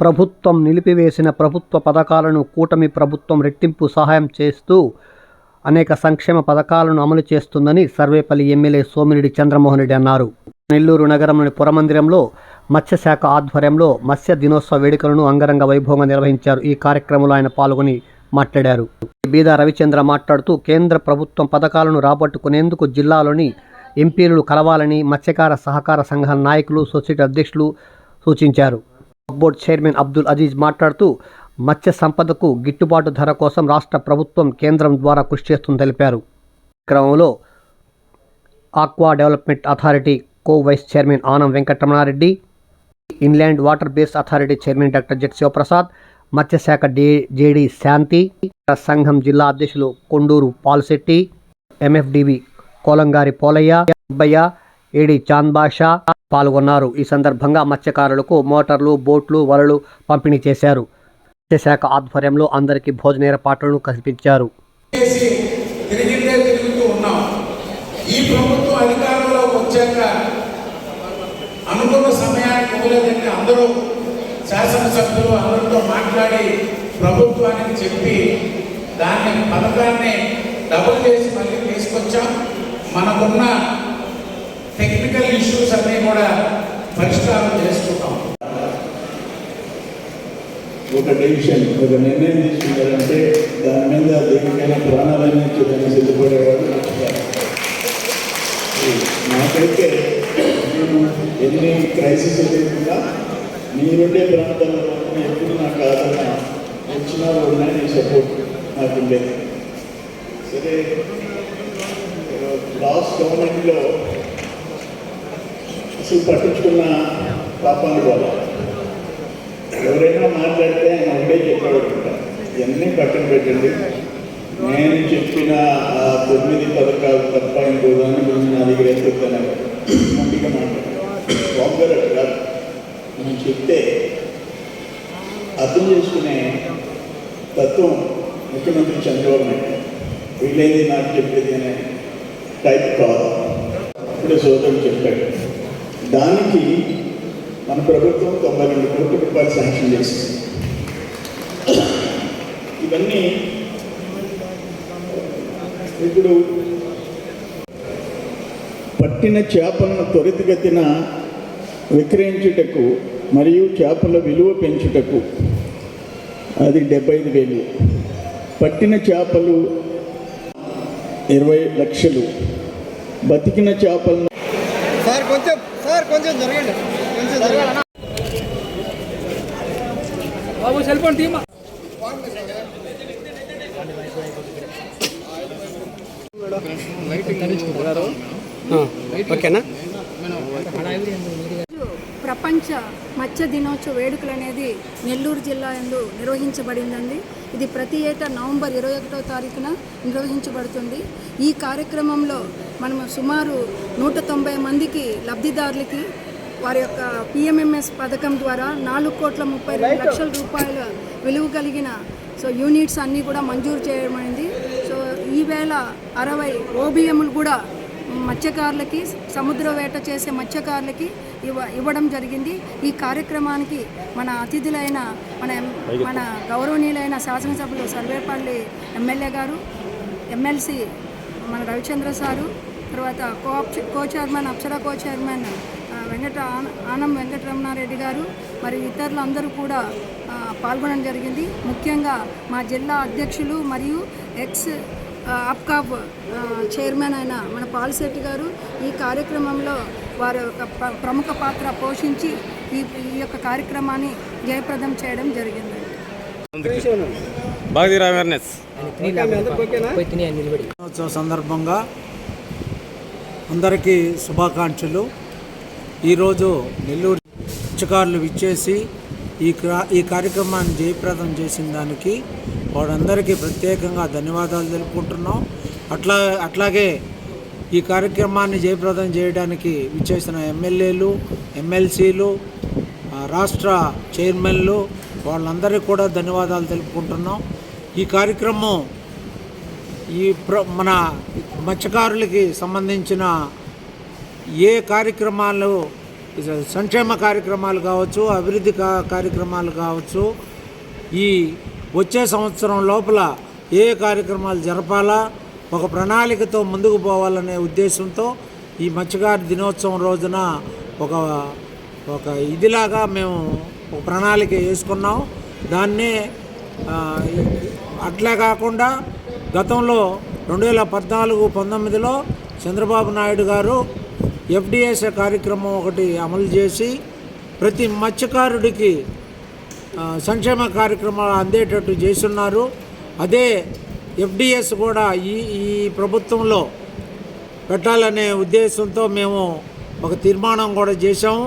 ప్రభుత్వం నిలిపివేసిన ప్రభుత్వ పథకాలను కూటమి ప్రభుత్వం రెట్టింపు సహాయం చేస్తూ అనేక సంక్షేమ పథకాలను అమలు చేస్తుందని సర్వేపల్లి ఎమ్మెల్యే సోమిరెడ్డి చంద్రమోహన్ రెడ్డి అన్నారు. నెల్లూరు నగరంలోని పురమందిరంలో మత్స్యశాఖ ఆధ్వర్యంలో మత్స్య దినోత్సవ వేడుకలను అంగరంగ వైభవంగా నిర్వహించారు. ఈ కార్యక్రమంలో ఆయన పాల్గొని మాట్లాడారు. బీదా రవిచంద్ర మాట్లాడుతూ కేంద్ర ప్రభుత్వం పథకాలను రాబట్టుకునేందుకు జిల్లాలోని ఎంపీలు కలవాలని మత్స్యకార సహకార సంఘాల నాయకులు సొసైటీ అధ్యక్షులు సూచించారు. బోర్డు చైర్మన్ అబ్దుల్ అజీజ్ మాట్లాడుతూ మత్స్య సంపదకు గిట్టుబాటు ధర కోసం రాష్ట్ర ప్రభుత్వం కేంద్రం ద్వారా కృషి చేస్తుందని తెలిపారు. క్రమంలో aqua development authority co vice chairman Anam Venkataramanareddy inland water base authority chairman doctor jet Sivaprasad మత్స్యశాఖ డే జేడి శాంతి సంఘం జిల్లా అధ్యక్షులు కొండూరు పాల్శెట్టి ఎంఎఫ్డివి కోలంగారి పోలయ్య అబ్బయ్య ఏడి చాంద్ బాషా పాల్గొన్నారు. ఈ సందర్భంగా మత్స్యకారులకు మోటార్లు బోట్లు వలలు పంపిణీ చేశారు. మత్స్యశాఖ ఆధ్వర్యంలో అందరికీ భోజన ఏర్పాట్లను కల్పించారు. ఈ ప్రభుత్వం అధికారంలోకి వచ్చాక అనుకున్న సమయానికి ఇవ్వలేదంటే అందరూ శాసనసభ్యులు అందరితో మాట్లాడి ప్రభుత్వానికి చెప్పి దాన్ని పథకాన్ని డబుల్ చేసి మళ్ళీ తీసుకొచ్చాం. మనకున్న ఇష్యూస్ అన్నీ కూడా పరిష్కారం చేసుకుంటాం. ఒక డివిజన్ ఒక నిర్ణయం తీసుకున్నారంటే దాని మీద దేనికైనా ప్రాణాలన్నీ చూడని సిద్ధపడేవాడు నాకైతే ఎన్ని క్రైసిస్ లేకుండా మీరుండే ప్రాంతాల్లో ఎప్పుడు నాకు ఆదరణ వచ్చినా ఉన్నాయి నీ సపోర్ట్ నాకు ఉండేది సరే లాస్ట్ గవర్నమెంట్లో అసలు పట్టించుకున్న పాపాలు కూడా ఎవరైనా మాట్లాడితే ఆయన ఒకటే చెప్పేవాడు ఇవన్నీ పక్కన పెట్టండి. నేను చెప్పిన ఆ తొమ్మిది పథకాలు తప్ప ఇంకో దాని గురించి నా దగ్గర ఎత్తుతాను మంచిగా మాట్లాడారు కాదు. మనం చెప్తే అర్థం చేసుకునే తత్వం ముఖ్యమంత్రి చంద్రబాబు నాయుడు వీళ్ళేది నాకు చెప్పేది అనే టైప్ కాదు. ఇప్పుడే సోదరుడు చెప్పాడు. దానికి మన ప్రభుత్వం తొంభై రెండు కోట్ల రూపాయలు శాంక్షన్ చేసింది. ఇవన్నీ ఇప్పుడు పట్టిన చేపలను త్వరితగతిన విక్రయించుటకు మరియు చేపల విలువ పెంచుటకు అది డెబ్బై ఐదు వేలు. పట్టిన చేపలు ఇరవై లక్షలు. బతికిన చేపలను సార్ కొంచెం సార్ కొంచెం జరగండి. కొంచెం జరగండి. బాబు సెల్ ఫోన్ తీమా ఓకేనా? ప్రపంచ మత్స్య దినోత్సవ వేడుకలు అనేది నెల్లూరు జిల్లా ఎందు నిర్వహించబడిందండి. ఇది ప్రతి ఏటా నవంబర్ ఇరవై ఒకటో తారీఖున నిర్వహించబడుతుంది. ఈ కార్యక్రమంలో మనం సుమారు నూట తొంభై మందికి లబ్ధిదారులకి వారి యొక్క పిఎంఎంఎస్ పథకం ద్వారా నాలుగు కోట్ల ముప్పై రెండు లక్షల రూపాయల విలువ కలిగిన సో యూనిట్స్ అన్నీ కూడా మంజూరు చేయడమైంది సో ఈవేళ అరవై ఓబిఎంలు కూడా మత్స్యకారులకి సముద్ర వేట చేసే మత్స్యకారులకి ఇవ్వ ఇవ్వడం జరిగింది. ఈ కార్యక్రమానికి మన అతిథులైన మన మన గౌరవనీయులైన శాసనసభ్యులు సర్వేపల్లి ఎమ్మెల్యే గారు ఎమ్మెల్సీ మన రవిచంద్ర సారు తర్వాత co co chairman Apsara co chairman Venkata Anam Venkataramana Reddy గారు మరి ఇతరులు అందరూ కూడా పాల్గొనడం జరిగింది. ముఖ్యంగా మా జిల్లా అధ్యక్షులు మరియు ఎక్స్ ఆ, అప్కాప్ చైర్మన్ అయిన మన పాలశెట్టి గారు ఈ కార్యక్రమంలో వారి యొక్క ప్ర- ప్రముఖ పాత్ర పోషించి ఈ ఈ యొక్క కార్యక్రమాన్ని జయప్రదం చేయడం జరిగింది. అవేర్నెస్. దినోత్సవ సందర్భంగా అందరికీ శుభాకాంక్షలు. ఈరోజు నెల్లూరు మత్స్యకారులు విచ్చేసి ఈ క్రా- ఈ కార్యక్రమాన్ని జయప్రదం చేసిన దానికి వారందరికీ ప్రత్యేకంగా ధన్యవాదాలు తెలుపుకుంటున్నాం. అట్లా అట్లాగే ఈ కార్యక్రమాన్ని జయప్రదం చేయడానికి విచ్చేసిన ఎమ్మెల్యేలు ఎమ్మెల్సీలు రాష్ట్ర చైర్మన్లు వాళ్ళందరికీ కూడా ధన్యవాదాలు తెలుపుకుంటున్నాం. ఈ కార్యక్రమం ఈ ప్ర మన మత్స్యకారులకి సంబంధించిన ఏ కార్యక్రమాలు సంక్షేమ కార్యక్రమాలు కావచ్చు అభివృద్ధి కా- కార్యక్రమాలు కావచ్చు ఈ వచ్చే సంవత్సరం లోపల ఏ కార్యక్రమాలు జరపాలా ఒక ప్రణాళికతో ముందుకు పోవాలనే ఉద్దేశంతో ఈ మత్స్యకారు దినోత్సవం రోజున ఒక ఒక ఇదిలాగా మేము ఒక ప్రణాళిక వేసుకున్నాం. దాన్నే అట్లా అట్లే కాకుండా గతంలో రెండు వేల పద్నాలుగు పంతొమ్మిదిలో చంద్రబాబు నాయుడు గారు ఎఫ్డిఎస్ కార్యక్రమం ఒకటి అమలు చేసి ప్రతి మత్స్యకారుడికి సంక్షేమ కార్యక్రమాలు అందేటట్టు చేస్తున్నారు. అదే ఎఫ్డిఎస్ కూడా ఈ ఈ ప్రభుత్వంలో పెట్టాలనే ఉద్దేశంతో మేము ఒక తీర్మానం కూడా చేశాము.